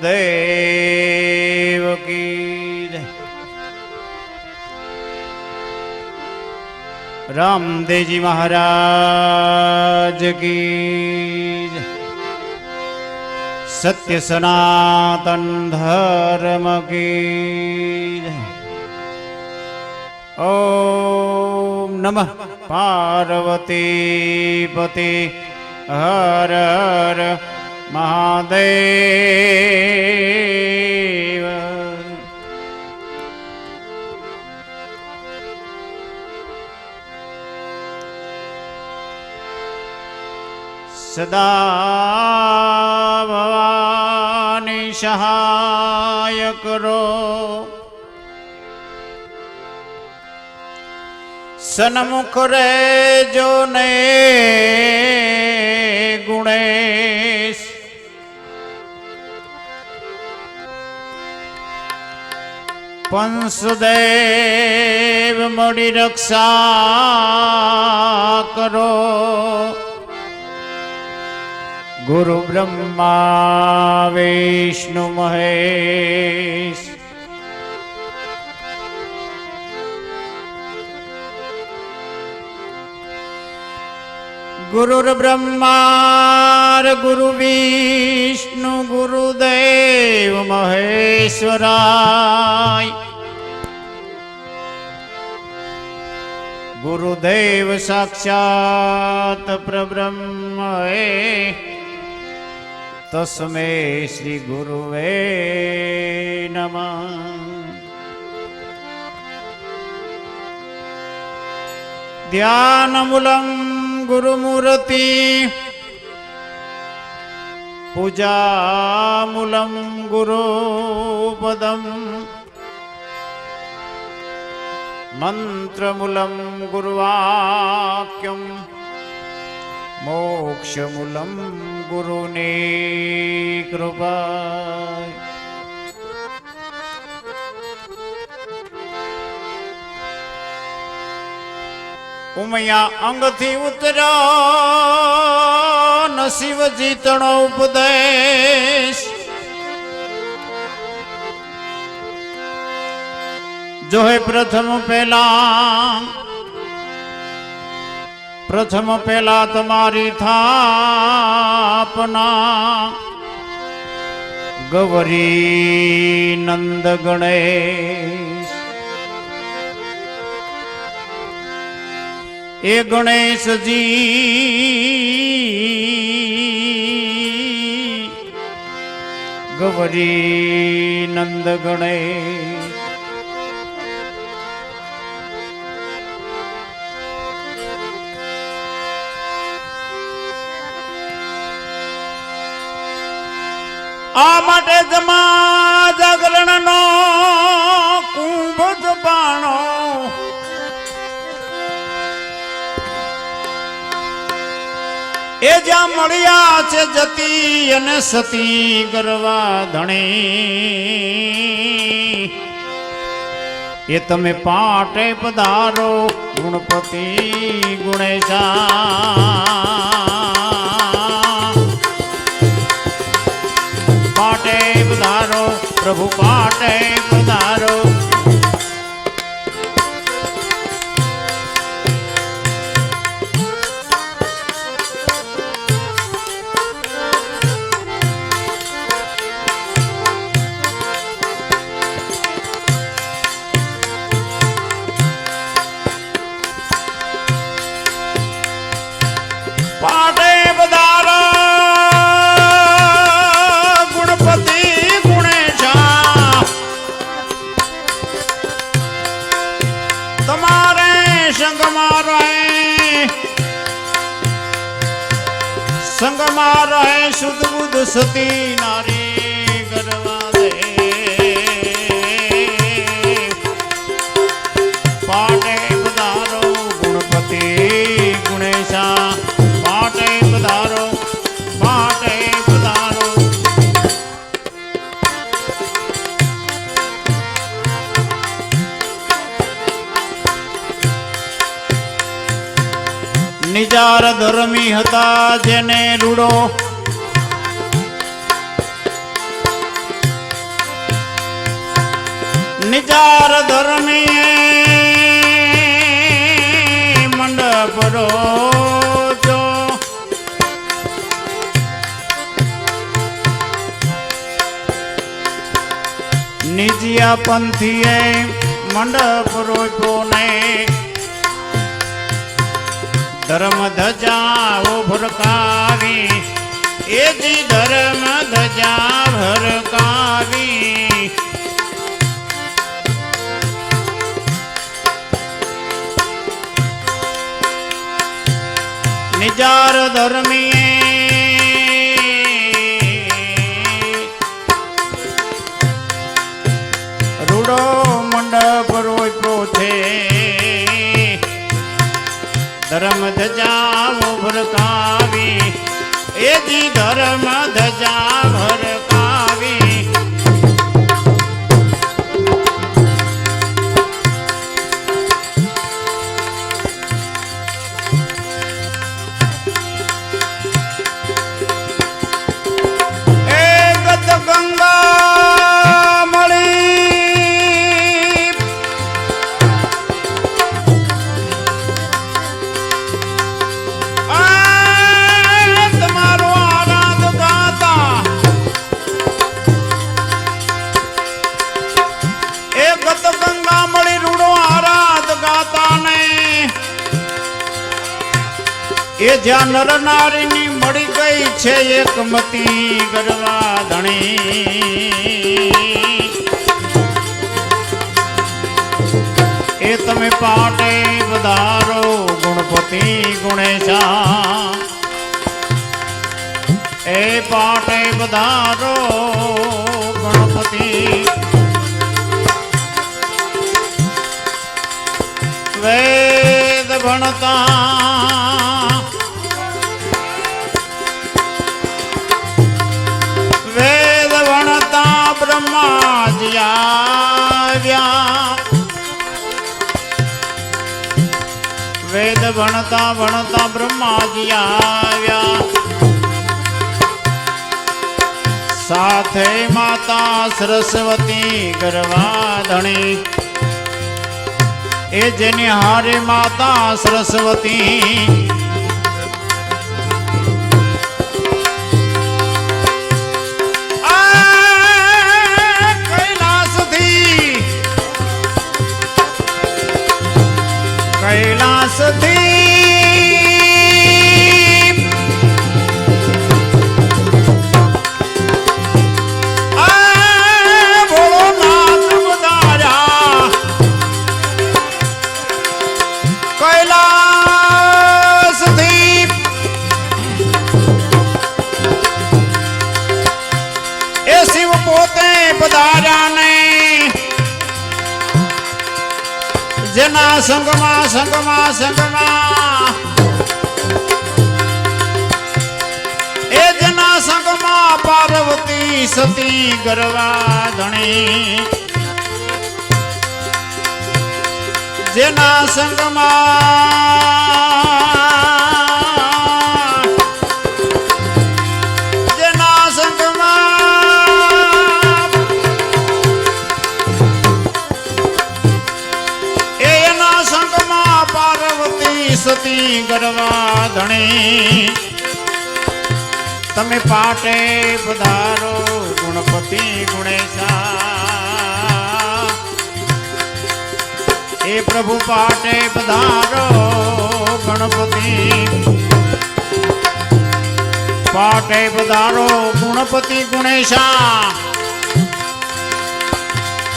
ગુરુદેવ કી. રામદેવજી મહારાજ કી. સત્ય સનાતન ધર્મ કી. ઓમ નમઃ પાર્વતી પતિ હર હર મહાદેવ સદા ભવાની સહાય કરો સન્મુખ રેજો ને ગુણેશ પંસુદેવ મોડી રક્ષા કરો. ગુરુ બ્રહ્મા વિષ્ણુ મહેશ ગુરુર્બ્રહ્માર ગુરુ વિષ્ણુ ગુરુદેવ મહેશ્વરાય ગુરુદેવ સાક્ષાત પ્રબ્રહ્મ તસ્મે શ્રી ગુરુવે નમઃ ધ્યાનમુલમ गुरुमूर्ति पूजामूलं गुरुपदम् मन्त्रमूलं गुरुवाक्यं मोक्षमूलं गुरुने कृपा ઉમયા અંગથી ઉતરો નસીબ જીતણો ઉપદેશ. જો હે પ્રથમ પહેલા પ્રથમ પહેલા તમારી થાપના ગૌરી નંદ ગણેશ એ ગણેશજી. ગવરી નંદ ગણેશ આ માટે જમા જ્યાં મળ્યા છે જતી અને સતી ગરવા ધણી. એ તમે પાટે પધારો, ગુણપતિ ગુણેશા પાટે પધારો, પ્રભુ પાટે પધારો. સતી નારી ગરવા દે પાટે પધારો ગુણપતિ ગુણેશા. પાટે પધારો પાટે પધારો. નિજાર ધર્મી હતા જેને રૂડો નિજાર ધર્મી મંડપ રોજો. નિજિયા પંથીએ મંડપ રોજો ને. ધર્મ ધજા ભરકાવી એ ધર્મ ધજા ભરકાવી. નિજાર ધર્મીએ. રૂડો મંડપ રોપ્યો છે. ધર્મ ધજા ભરકાવી એ જી ધર્મ ધજા ભરકાવી જ્યાં નર નારીની મળી ગઈ છે એક મતી ગરવા ધણી. એ તમે પાટે વધારો ગુણપતિ ગુણેશા એ પાટે વધારો ગણપતિ. વેદ ભણતા વેદ ભણતા ભણતા બ્રહ્માજી આવ્યા. સાથે માતા સરસ્વતી ગર્વાધણી એ જેની હારે માતા સરસ્વતી સંગમાં સંગમાં સંગમાં. એ જના સંગમાં પાર્વતી સતી ગરવા ધણી. જેના સંગમાં ગરવા ધણી તમે પાટે પધારો, ગુણપતિ ગુણેશા. એ પ્રભુ પાટે પધારો, ગણપતિ. પાટે પધારો, ગુણપતિ ગુણેશા.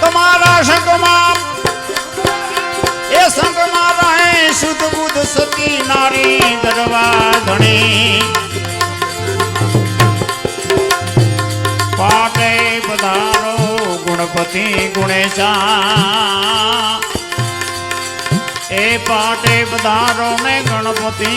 તમારા સંગમાં શુદ્ધ બુદ્ધ સતી નારી દરવા ધણી. પાટે પધારો ગુણપતિ ગુણેશા. એ પાટે પધારો ને ગણપતિ.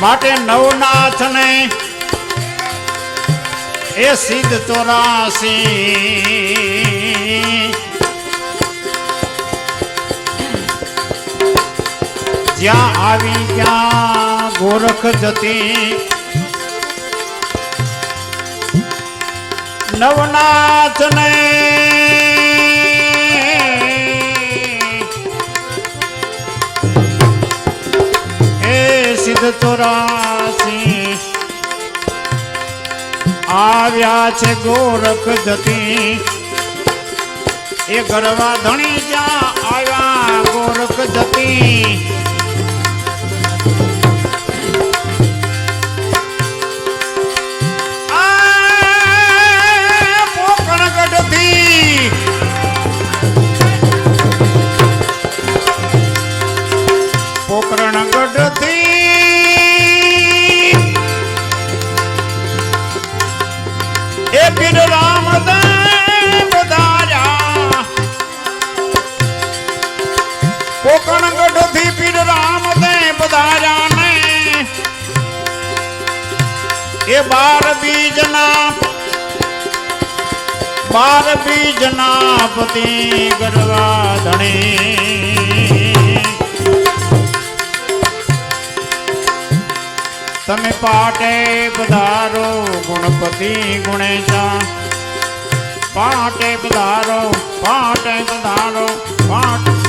માટે નવનાથને એ સિદ્ધ ચોરાસી જ્યાં આવી ગયા ગોરખ જતી. નવનાથ ચોરાસી. આવ્યા છે ગોરખ જતી. એ ગરવા ધણી જ્યાં આવ્યા ગોરખ જતી. એ બાર બીજના બાર બીજના પતિ ગરવા ધણી. તમે પાટે પધારો, ગુણપતિ ગુણેશા. પાટે પધારો પાટે પધારો, પાટ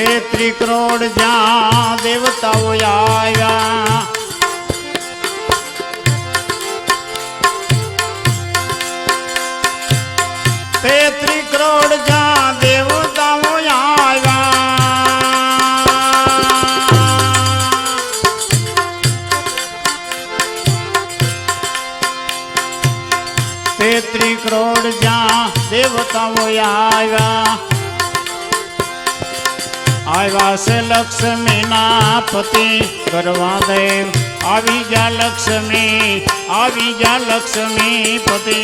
તેત્રી કરોડ જ્યાં દેવતાઓ આવ્યા. તેત્રી કરોડ જ્યાં દેવતાઓ આવ્યા. તેત્રી કરોડ જ્યાં દેવતાઓ આવ્યા. આવ્યા છે લક્ષ્મીના પતિ કરવા દેવ આવી જા લક્ષ્મી આવી જા લક્ષ્મી પતિ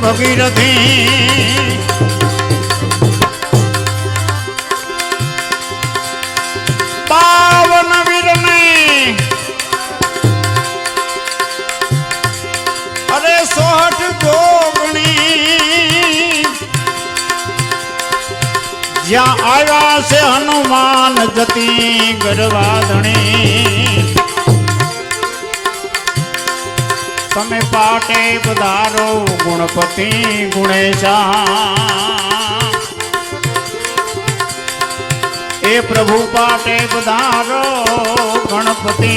ભગીરથી પાવન વીરને અરે સોહઠ જોગણી જ્યાં આવ્યા છે હનુમાન જતી ગરવાધણી તમે પાટે પધારો ગુણપતિ ગુણેશા એ પ્રભુ પાટે પધારો ગણપતિ.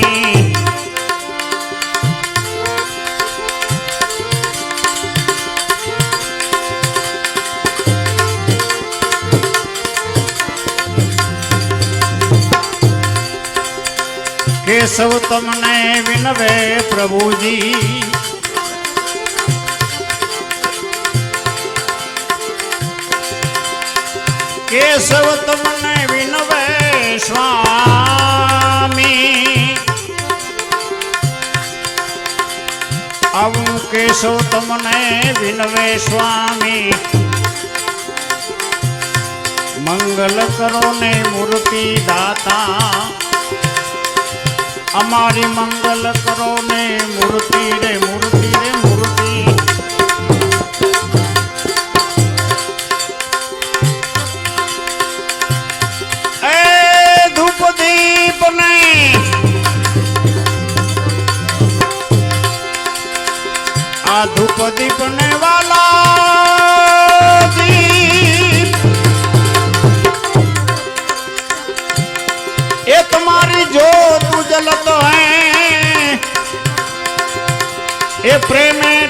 કેશવ તમને વિનવે પ્રભુજી. કેશવ તમને વિનવે સ્વામી. આવું કેશવ તમને વિનવે સ્વામી. મંગલ કરો ને મૂર્તિ દાતા. અમારી મંગલ કરો ને મૂર્તિ રે મૂર્તિ રે, મૂર્તિ આ ધૂપ દીપ ને વાલા દીપ એ તમારી જો તું જલતો હે. એ પ્રેમેથી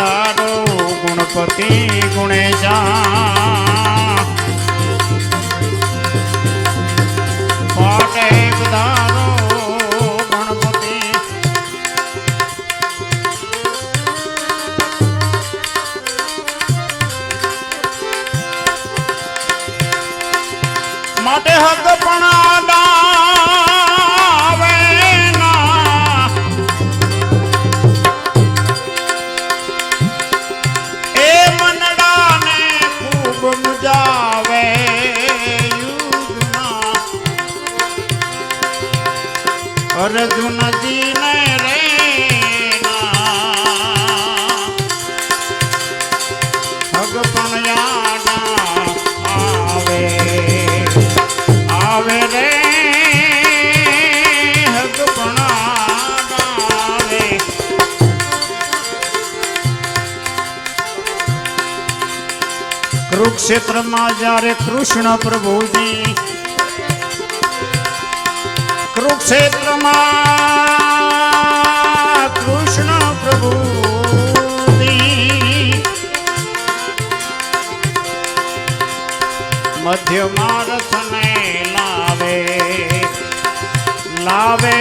પધારો ગુણપતિ ગુણેશા અર્જુનજીને રે હગ પણ યાડા આવે આવે રે હગ પણ આવે કુરુક્ષેત્રમાં જ્યારે કૃષ્ણ પ્રભુજી કુરુક્ષેત્રમાં કૃષ્ણ પ્રભુ મધ્યમાં રથને લાવે લાવે